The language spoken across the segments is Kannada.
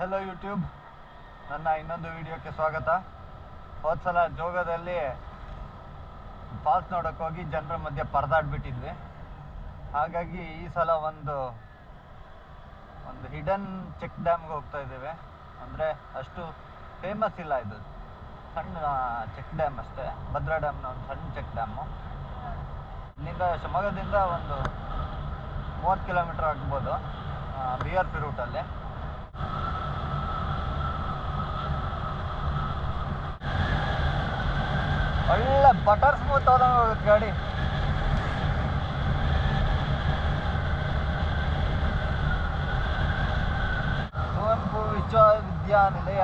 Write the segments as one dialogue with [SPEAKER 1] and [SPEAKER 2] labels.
[SPEAKER 1] ಹಲೋ ಯೂಟ್ಯೂಬ್ ನನ್ನ ಇನ್ನೊಂದು ವಿಡಿಯೋಕ್ಕೆ ಸ್ವಾಗತ. ಹೋದ ಸಲ ಜೋಗದಲ್ಲಿ ಫಾಲ್ಸ್ ನೋಡೋಕೆ ಹೋಗಿ ಜನರ ಮಧ್ಯೆ ಪರದಾಡ್ಬಿಟ್ಟಿದ್ವಿ. ಹಾಗಾಗಿ ಈ ಸಲ ಒಂದು ಒಂದು ಹಿಡನ್ ಚೆಕ್ ಡ್ಯಾಮ್ಗೆ ಹೋಗ್ತಾ ಇದ್ದೇವೆ. ಅಂದರೆ ಅಷ್ಟು ಫೇಮಸ್ ಇಲ್ಲ ಇದು. ಸಣ್ಣ ಚೆಕ್ ಡ್ಯಾಮ್ ಅಷ್ಟೇ. ಭದ್ರಾ ಡ್ಯಾಮ್ನ ಒಂದು ಸಣ್ಣ ಚೆಕ್ ಡ್ಯಾಮು ಇಲ್ಲಿಂದ ಶಿವಮೊಗ್ಗದಿಂದ ಒಂದು ಮೂವತ್ತು ಕಿಲೋಮೀಟ್ರ್ ಆಗ್ಬೋದು ಬಿ ಆರ್ ಪಿ ರೂಟಲ್ಲಿ ಒಳ್ಳೆ ಬಟರ್ ಸ್ಮೂತ್ ಹೋದಂಗೆ ಹೋಗುತ್ತೆ ಗಾಡಿ. ಕುವೆಂಪು ವಿಶ್ವವಿದ್ಯಾನಿಲಯ.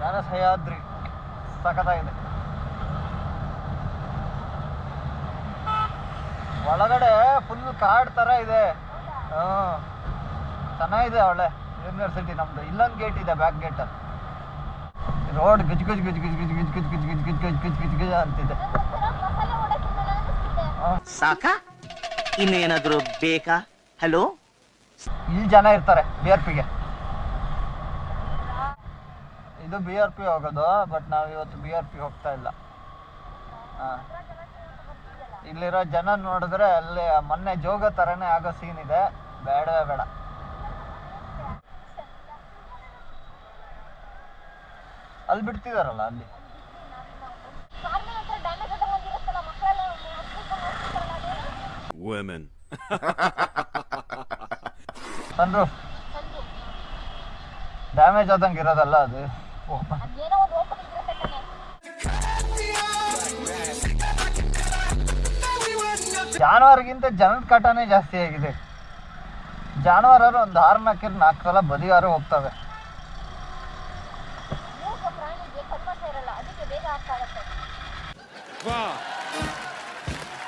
[SPEAKER 1] ನಾನು ಸಹ್ಯಾದ್ರಿ ಸಖತ್ತಾಗಿದೆ. ಒಳಗಡೆ ಫುಲ್ ಕಾಡ್ ಥರ ಇದೆ. ಹ್ಞೂ ಚೆನ್ನಾಗಿದೆ ಒಳ್ಳೆ. ಯೂನಿವರ್ಸಿಟಿ ನಮ್ಮದು ಇಲ್ಲೊಂದು ಗೇಟ್ ಇದೆ ಬ್ಯಾಕ್ ಗೇಟ್ ರೋಡ್ ಗಜ್ ಗಜ್ ಗಜ್ ಗಜ್ ಗಜ್ ಗಜ್ ಗಜ್ ಗಜ್ ಗಜ್ ಗಜ್ ಗಜ್ ಗಜ್ ಗಜ್ ಅಂತಿದೆ ಸಾಕ
[SPEAKER 2] ಸಾಕಾ ಇನ್ನು ಏನಾದರೂ ಬೇಕಾ ಹಲೋ
[SPEAKER 1] ಇಲ್ಲಿ ಜನ ಇರ್ತಾರೆ ಬಿ ಆರ್ ಪಿಗೆ ಇದು ಬಿ ಆರ್ ಪಿ ಹೋಗೋದು ಬಟ್ ನಾವು ಇವತ್ತು ಬಿ ಆರ್ ಪಿ ಹೋಗ್ತಾ ಇಲ್ಲ ಹಾ. ಇಲ್ಲಿರೋ ಜನ ನೋಡಿದ್ರೆ ಅಲ್ಲಿ ಮೊನ್ನೆ ಜೋಗ ಥರನೇ ಆಗೋ ಸೀನ್ ಇದೆ ಬೇಡವೇ ಬೇಡ ಅಲ್ಲಿ ಬಿಡ್ತಿದಾರಲ್ಲ ಅಲ್ಲಿ.
[SPEAKER 3] Women.
[SPEAKER 1] ಸನ್ರೂಫ್ ಡ್ಯಾಮೇಜ್ ಆದಂಗೆ ಇರೋದಲ್ಲ ಅದು. ಓಪನ್ ಜಾನುವಾರಿಗಿಂತ ಜನದ ಕಾಟನೇ ಜಾಸ್ತಿ ಆಗಿದೆ. ಜಾನುವಾರು ಒಂದು ಹಾರ್ನ್ ಹಾಕಿದ್ರೆ ನಾಲ್ಕು ಸಲ ಬದಿಗಾರು ಹೋಗ್ತವೆ.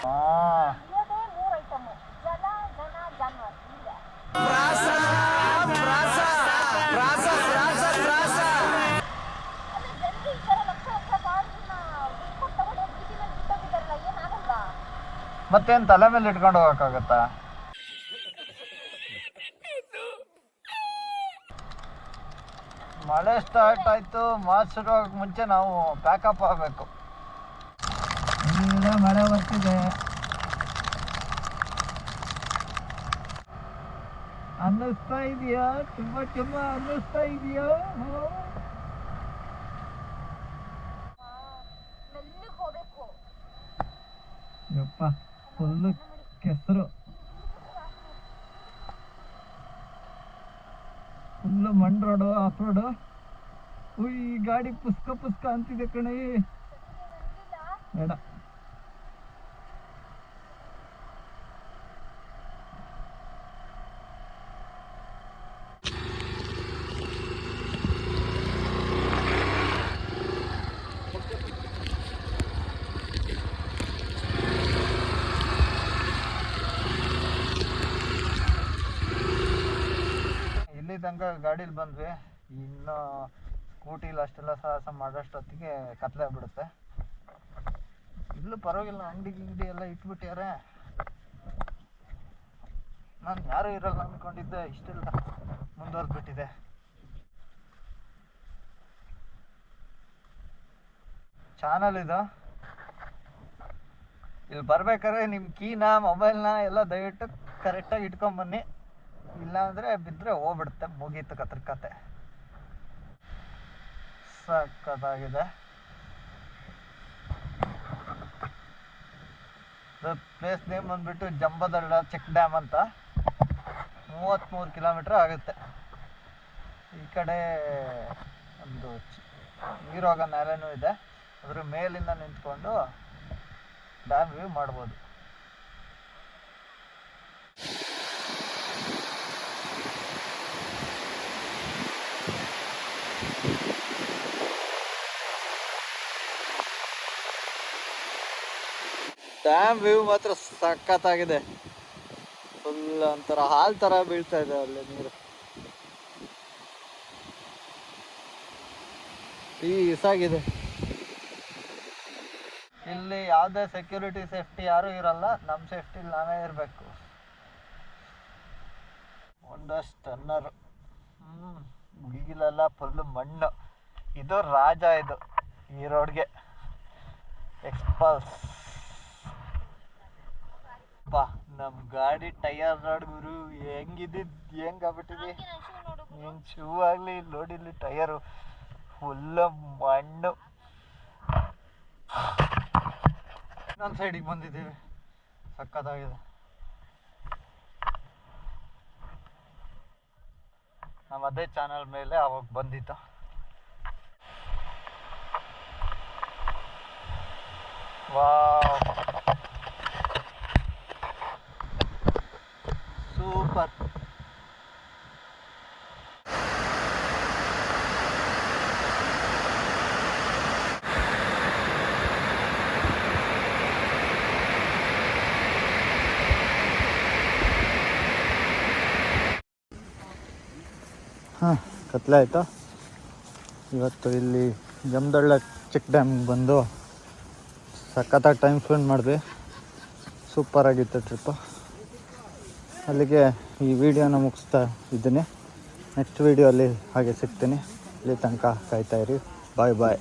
[SPEAKER 1] ಹಾ ಮತ್ತೇನ್ ತಲೆ ಮೇಲೆ ಇಟ್ಕೊಂಡು ಹೋಗಕ್ಕಾಗತ್ತಾ? ಮಳೆ ಸ್ಟಾರ್ಟ್ ಆಯ್ತು ಮಾಸ್ ಶುರು ಆಗಕ್ ಮುಂಚೆ ನಾವು ಪ್ಯಾಕಪ್ ಆಗಬೇಕು. ಮಳೆ ಬರ್ತಿದೆ ಅನ್ನಿಸ್ತಾ ಇದೆಯಾ ತುಂಬಾ ತುಂಬಾ ಅನ್ನಿಸ್ತಾ ಇದೆಯಾ ಯಪ್ಪ ಫುಲ್ಲು ಕೆಸರು ಫುಲ್ಲು ಮಣ್ ರೋಡು ಆಫ್ ರೋಡು ಉಯ್ ಗಾಡಿ ಪುಸ್ಕ ಪುಸ್ಕ ಅಂತಿದೆ ಕಣೇ ಬೇಡ ಇಲ್ಲಿ ತನಕ ಗಾಡೀಲಿ ಬಂದ್ವಿ. ಇನ್ನು ಸ್ಕೂಟಿಲಿ ಅಷ್ಟೆಲ್ಲ ಸಾಹಸ ಮಾಡೋಷ್ಟೊತ್ತಿಗೆ ಕತ್ಲೆ ಆಗ್ಬಿಡುತ್ತೆ. ಇಲ್ಲೂ ಪರವಾಗಿಲ್ಲ, ಅಂಗಡಿ ಗಿಂಗಡಿ ಎಲ್ಲ ಇಟ್ಬಿಟ್ಟಿದಾರೆ ನಾನು ಯಾರೂ ಇರಲ್ಲ ಅಂದ್ಕೊಂಡಿದ್ದೆ ಇಷ್ಟೆಲ್ಲ ಮುಂದುವರೆದ್ಬಿಟ್ಟಿದೆ. ಚಾನಲ್ ಇದು. ಇಲ್ಲಿ ಬರ್ಬೇಕಾದ್ರೆ ನಿಮ್ಮ ಕೀನ ಮೊಬೈಲ್ನ ಎಲ್ಲ ದಯವಿಟ್ಟು ಕರೆಕ್ಟಾಗಿ ಇಟ್ಕೊಂಬನ್ನಿ ಇಲ್ಲಾಂದ್ರೆ ಬಿದ್ದರೆ ಹೋಗ್ಬಿಡುತ್ತೆ, ಮುಗೀತು ಕತ್ರ ಕತೆ. ಸಕ್ಕತ್ತಾಗಿದೆ. ಪ್ಲೇಸ್ ನೇಮ್ ಬಂದ್ಬಿಟ್ಟು ಜಂಬದಳ್ಳ ಚೆಕ್ ಡ್ಯಾಮ್ ಅಂತ. ಮೂವತ್ತ್ಮೂರು ಕಿಲೋಮೀಟ್ರ್ ಆಗುತ್ತೆ. ಈ ಕಡೆ ಒಂದು ನೀರೋಗ ನೆಲೆನೂ ಇದೆ. ಅದ್ರ ಮೇಲಿಂದ ನಿಂತ್ಕೊಂಡು ಡ್ಯಾಮ್ ವ್ಯೂ ಮಾಡ್ಬೋದು. ಡ್ಯಾಮ್ ವ್ಯೂ ಮಾತ್ರ ಸಖತ್ತಾಗಿದೆ. ಫುಲ್ ಒಂಥರ ಹಾಲ್ ತರ ಬೀಳ್ತಾ ಇದೆ ಅಲ್ಲಿ ನೀರು. ಈಸಾಗಿದೆ ಇಲ್ಲಿ ಯಾವುದೇ ಸೆಕ್ಯೂರಿಟಿ ಸೇಫ್ಟಿ ಯಾರೂ ಇರಲ್ಲ. ನಮ್ಮ ಸೇಫ್ಟಿ ನಾವೇ ಇರಬೇಕು. ಒಂದಷ್ಟು ಟನ್ನರ್ ಮುಗಿಲೆಲ್ಲ ಫುಲ್ಲು ಮಣ್ಣು. ಇದು ರಾಜ ಇದು. ಈ ರೋಡ್ಗೆ ಎಕ್ಸ್ಪಲ್ಸ್ ಬಾ ನಮ್ಮ ಗಾಡಿ ಟೈರ್ ರೋಡ್ ಗುರು ಹೆಂಗಿದ್ದಿದ್ ಹೆಂಗಾಗ್ಬಿಟ್ಟಿದೆ ಏನು ಶೂ ಆಗಲಿ ನೋಡಿಲ್ಲಿ ಟೈರು. ಫುಲ್ಲ ಮಣ್ಣು. ನಮ್ಮ ಸೈಡಿಗೆ ಬಂದಿದ್ದೀವಿ. ಸಖತ್ತಾಗಿದೆ. ನಮ್ಮ ಅದೇ ಚಾನಲ್ ಮೇಲೆ ಅವಾಗ ಬಂದಿತ್ತು. ವಾವ್. ಸೂಪರ್ ಹಾಂ, ಕತ್ಲೆ ಆಯಿತು? ಇವತ್ತು ಇಲ್ಲಿ ಜಮದಳ್ಳ ಚಿಕ್ಕ ಡ್ಯಾಮ್ಗೆ ಬಂದು ಸಖತ್ತಾಗಿ ಟೈಮ್ ಸ್ಪೆಂಡ್ ಮಾಡಿದ್ವಿ. ಸೂಪರಾಗಿತ್ತು ಟ್ರಿಪ್ಪು ಅಲ್ಲಿಗೆ ಈ ವಿಡಿಯೋನ ಮುಗಿಸ್ತಾ ಇದ್ದೀನಿ. ನೆಕ್ಸ್ಟ್ ವಿಡಿಯೋ ಅಲ್ಲಿ ಹಾಗೆ ಸಿಗ್ತೀನಿ. ಇಲ್ಲಿ ತನಕ ಕಾಯ್ತಾ ಇರಿ. ಬಾಯ್ ಬಾಯ್